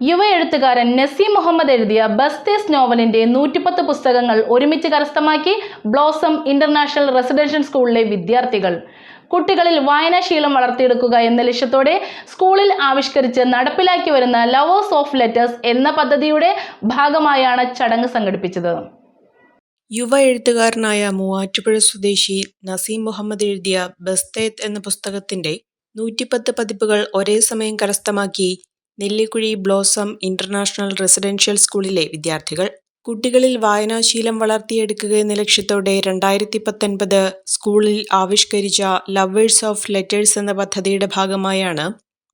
യുവ എഴുത്തുകാരൻ നസീം മുഹമ്മദ് എഴുതിയ ബസ്തേസ് നോവലിന്റെ നൂറ്റിപ്പത്ത് പുസ്തകങ്ങൾ ഒരുമിച്ച് കരസ്ഥമാക്കി ബ്ലോസം ഇന്റർനാഷണൽ റെസിഡൻഷ്യൽ സ്കൂളിലെ വിദ്യാർത്ഥികൾ. കുട്ടികളിൽ വായനാശീലം വളർത്തിയെടുക്കുക എന്ന ലക്ഷ്യത്തോടെ സ്കൂളിൽ ആവിഷ്കരിച്ച് നടപ്പിലാക്കി വരുന്ന ലവേഴ്സ് ഓഫ് ലെറ്റേഴ്സ് എന്ന പദ്ധതിയുടെ ഭാഗമായാണ് ചടങ്ങ് സംഘടിപ്പിച്ചത്. യുവ എഴുത്തുകാരനായ മൂവാറ്റുപുഴ സ്വദേശി നസീം മുഹമ്മദ് എഴുതിയ ബസ്തേത്ത് എന്ന പുസ്തകത്തിന്റെ നൂറ്റിപ്പത്ത് പതിപ്പുകൾ ഒരേ സമയം കരസ്ഥമാക്കി നെല്ലിക്കുഴി ബ്ലോസം ഇന്റർനാഷണൽ റെസിഡൻഷ്യൽ സ്കൂളിലെ വിദ്യാർത്ഥികൾ. കുട്ടികളിൽ വായനാശീലം വളർത്തിയെടുക്കുക എന്ന ലക്ഷ്യത്തോടെ രണ്ടായിരത്തി പത്തൊൻപത് സ്കൂളിൽ ആവിഷ്കരിച്ച ലവേഴ്സ് ഓഫ് ലെറ്റേഴ്സ് എന്ന പദ്ധതിയുടെ ഭാഗമായാണ്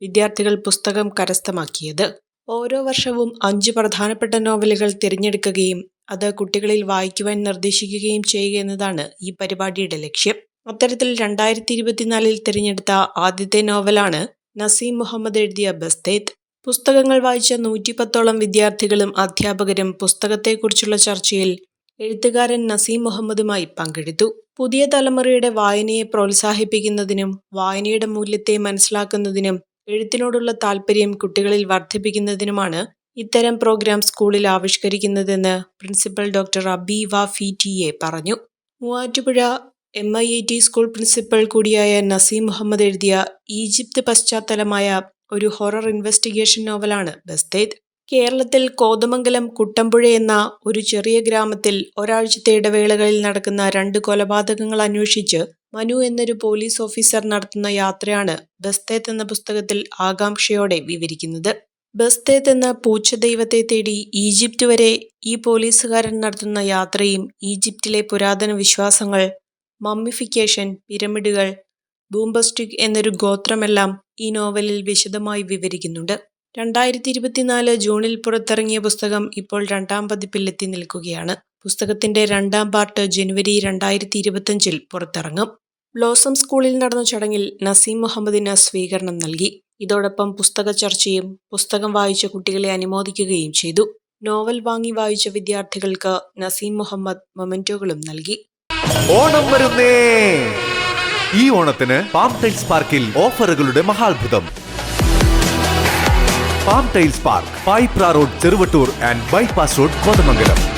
വിദ്യാർത്ഥികൾ പുസ്തകം കരസ്ഥമാക്കിയത്. ഓരോ വർഷവും അഞ്ച് പ്രധാനപ്പെട്ട നോവലുകൾ തിരഞ്ഞെടുക്കുകയും അത് കുട്ടികളിൽ വായിക്കുവാൻ നിർദ്ദേശിക്കുകയും ചെയ്യുക എന്നതാണ് ഈ പരിപാടിയുടെ ലക്ഷ്യം. അത്തരത്തിൽ രണ്ടായിരത്തി ഇരുപത്തിനാലിൽ തിരഞ്ഞെടുത്ത ആദ്യത്തെ നോവലാണ് നസീം മുഹമ്മദ് എഴുതിയ ബസ്തേത്ത് പുസ്തകങ്ങൾ വായിച്ച നൂറ്റിപ്പത്തോളം വിദ്യാർത്ഥികളും അധ്യാപകരും പുസ്തകത്തെക്കുറിച്ചുള്ള ചർച്ചയിൽ എഴുത്തുകാരൻ നസീം മുഹമ്മദുമായി പങ്കെടുത്തു. പുതിയ തലമുറയുടെ വായനയെ പ്രോത്സാഹിപ്പിക്കുന്നതിനും വായനയുടെ മൂല്യത്തെ മനസ്സിലാക്കുന്നതിനും എഴുത്തിനോടുള്ള താല്പര്യം കുട്ടികളിൽ വർദ്ധിപ്പിക്കുന്നതിനുമാണ് ഇത്തരം പ്രോഗ്രാം സ്കൂളിൽ ആവിഷ്കരിക്കുന്നതെന്ന് principal doctor Abi Wafi T A പറഞ്ഞു. Muvattupuzha M I I T school principal കൂടിയായ നസീം മുഹമ്മദ് എഴുതിയ ഈജിപ്ത് പശ്ചാത്തലമായ ഒരു ഹൊറർ ഇൻവെസ്റ്റിഗേഷൻ നോവലാണ് ബസ്തേത് കേരളത്തിൽ കോതമംഗലം കുട്ടമ്പുഴ എന്ന ഒരു ചെറിയ ഗ്രാമത്തിൽ ഒരാഴ്ചത്തെ ഇടവേളകളിൽ നടക്കുന്ന രണ്ട് കൊലപാതകങ്ങൾ അന്വേഷിച്ച് മനു എന്നൊരു പോലീസ് ഓഫീസർ നടത്തുന്ന യാത്രയാണ് ബസ്തേത്ത് എന്ന പുസ്തകത്തിൽ ആകാംക്ഷയോടെ വിവരിക്കുന്നത്. ബസ്തേത്ത് എന്ന പൂച്ച ദൈവത്തെ തേടി ഈജിപ്റ്റ് വരെ ഈ പോലീസുകാരൻ നടത്തുന്ന യാത്രയും ഈജിപ്തിലെ പുരാതന വിശ്വാസങ്ങൾ മമ്മിഫിക്കേഷൻ പിരമിഡുകൾ ബൂംബസ്റ്റിക് എന്നൊരു ഗോത്രമെല്ലാം ഈ നോവലിൽ വിശദമായി വിവരിക്കുന്നുണ്ട്. രണ്ടായിരത്തി ഇരുപത്തിനാല് ജൂണിൽ പുറത്തിറങ്ങിയ പുസ്തകം ഇപ്പോൾ രണ്ടാം പതിപ്പിൽ എത്തി നിൽക്കുകയാണ്. പുസ്തകത്തിന്റെ രണ്ടാം പാർട്ട് ജനുവരി രണ്ടായിരത്തി ഇരുപത്തിയഞ്ചിൽ പുറത്തിറങ്ങും. ബ്ലോസം സ്കൂളിൽ നടന്ന ചടങ്ങിൽ നസീം മുഹമ്മദിന് സ്വീകരണം നൽകി. ഇതോടൊപ്പം പുസ്തക ചർച്ചയും പുസ്തകം വായിച്ച കുട്ടികളെ അനുമോദിക്കുകയും ചെയ്തു. നോവൽ വാങ്ങി വായിച്ച വിദ്യാർത്ഥികൾക്ക് നസീം മുഹമ്മദ് മൊമെന്റോകളും നൽകി. ഓണം വരുന്നേ! ഈ ഓണത്തിന് പാം ടൈൽസ് പാർക്കിൽ ഓഫറുകളുടെ മഹാത്ഭുതം. Palm tiles park Payipra road Cheruvattoor and bypass road Kothamangalam.